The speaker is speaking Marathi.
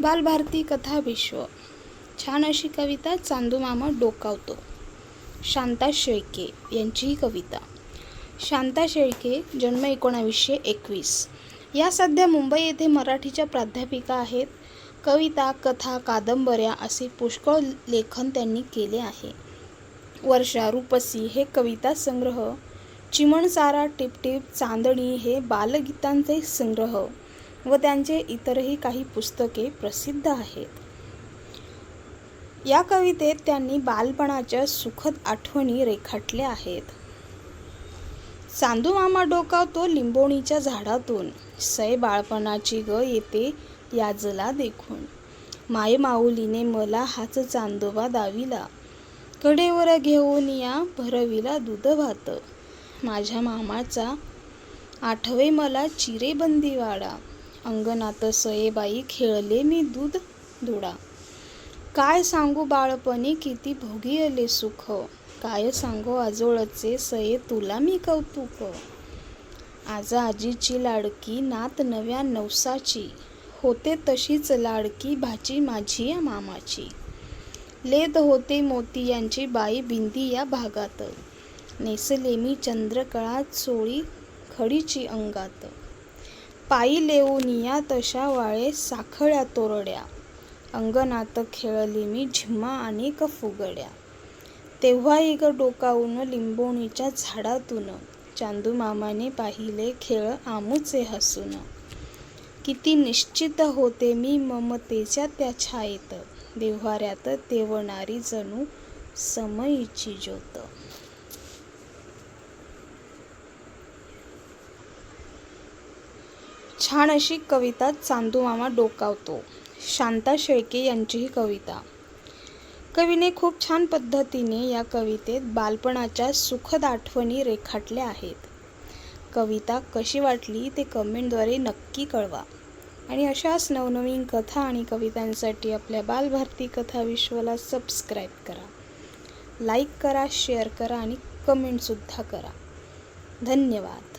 बालभारती कथा विश्व. छान अशी कविता चांदूमामा डोकावतो. शांता शेळके यांची ही कविता. शांता शेळके जन्म एकोणावीसशे एकवीस. या सध्या मुंबई येथे मराठीच्या प्राध्यापिका आहेत. कविता कथा कादंबऱ्या असे पुष्कळ लेखन त्यांनी केले आहे. वर्षा रूपसी हे कविता संग्रह चिमणसारा टिपटिप चांदणी हे बालगीतांचे संग्रह. व त्यांचे इतरही काही पुस्तके प्रसिद्ध आहेत. या कवितेत त्यांनी बालपणाच्या सुखद आठवणी रेखाटल्या आहेत. चांदू मामा डोकावतो लिंबोणीच्या झाडातून. सय बाळपणाची ग येते याजला देखून. माय माऊलीने मला हाच चांदोबा दाविला. कडेवर घेऊन या भरविला दूध भात. माझ्या मामाचा आठवे मला चिरेबंदी वाडा. अंगणात सयेबाई खेळले मी दूध धुडा. काय सांगू बाळपणी किती भोगियले सुख. काय सांगू आजोळचे सये तुला मी कौतुक. आज आजीची लाडकी नात नव्या नवसाची. होते तशीच लाडकी भाची माझी या मामाची. लेत होते मोती यांची बाई बिंदी या भागात. नेसले मी चंद्रकळा चोळी खडीची अंगात. पायी लेऊनिया तशा वाळे साखळ्या तोरड्या. अंगणात खेळली मी झिम्मा अनेक फुगड्या तेव्हा एक डोकावून लिंबोणीच्या झाडातून चांदू मामाने पाहिले खेळ आमुचे हसून. किती निश्चित होते मी ममतेच्या त्या छायेत. देव्हाऱ्यात तेवणारी जणू समयीची ज्योत. छान अशी कविता चांदूमामा डोकावतो. शांता शेळके यांची ही कविता. कवीने खूप छान पद्धतीने या कवितेत बालपणाच्या सुखद आठवणी रेखाटल्या आहेत. कविता कशी वाटली ते कमेंटद्वारे नक्की कळवा. आणि अशाच नवनवीन कथा आणि कवितांसाठी आपल्या बालभारती कथा विश्वला सबस्क्राईब करा. लाईक करा शेअर करा आणि कमेंटसुद्धा करा. धन्यवाद.